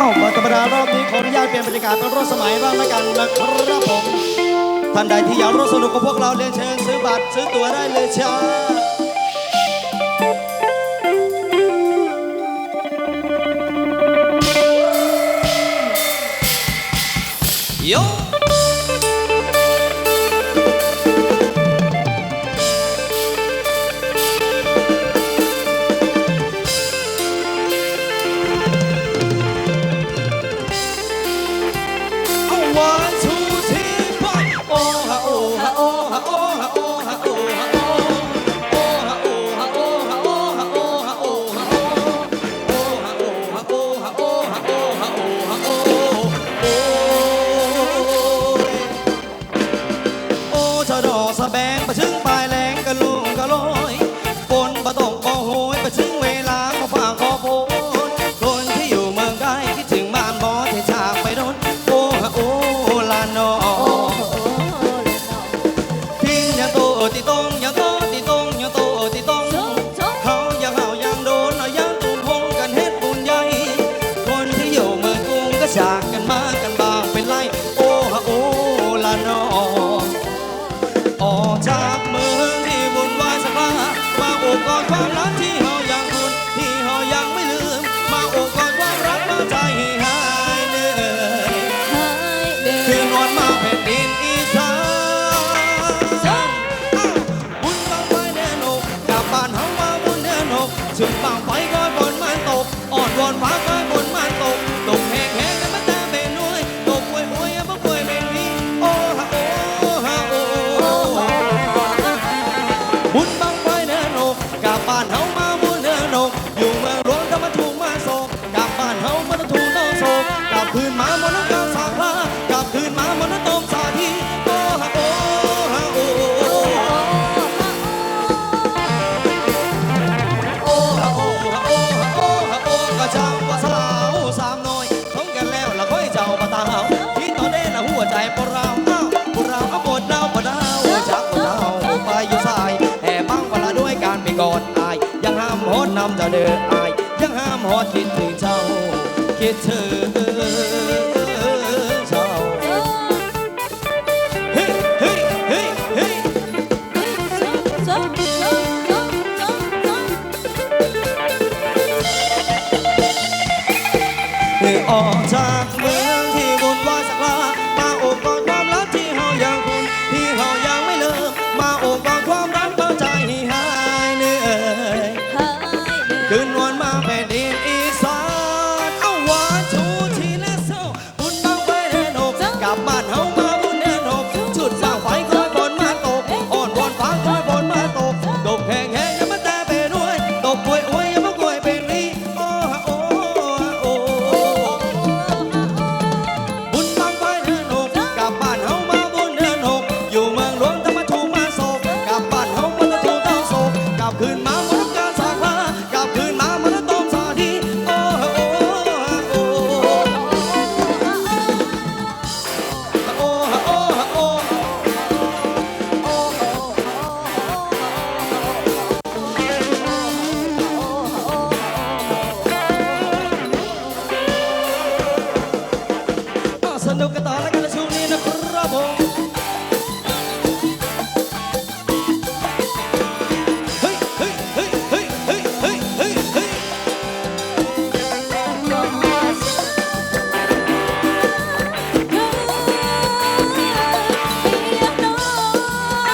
อ้าวธรรมดารอบนี้ขออนุญาตเปลี่ยนบรรยากาศเป็นรถสมัยบ้างแล้กันนะครับผมท่านใดที่อยากร่วมสนุกกับพวกเราเรียนเชิญซื้อบัตรซื้อตั๋วได้เลยจ้าโย รอสะแบงประชึง น้ำตาเดืออาย ยังห้ามหอดคิดถึงเจ้า คิดถึงเจ้าเฮ้เฮ้เฮ้เฮ้เฮ้ออกใจ คืนนวนมาแม่ดี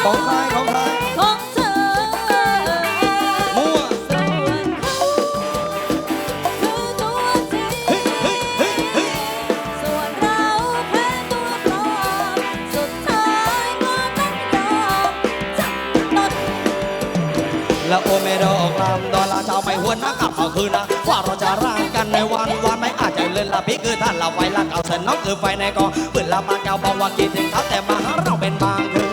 ของใครของใครของเธอมั่วคือตัวจริส่วนเราแพ้ตัวปอมสุดท้ายก็ต้องยอมจำนนและโอเมโดออกลามดอลลาร์ชาวไม่หวนมากลับเาคืนนะว่าเราจะร่ากันในวันวันไมอาจจะเล่นละพี่คือท่านละไฟละเก่าเส้นน้องคือไฟในกองเปิดละมาเก่าบอกว่าคิดถึงเขาแต่มาหาเราเป็นบางคืน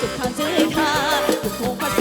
สุขทางเจริญค่ถูกโ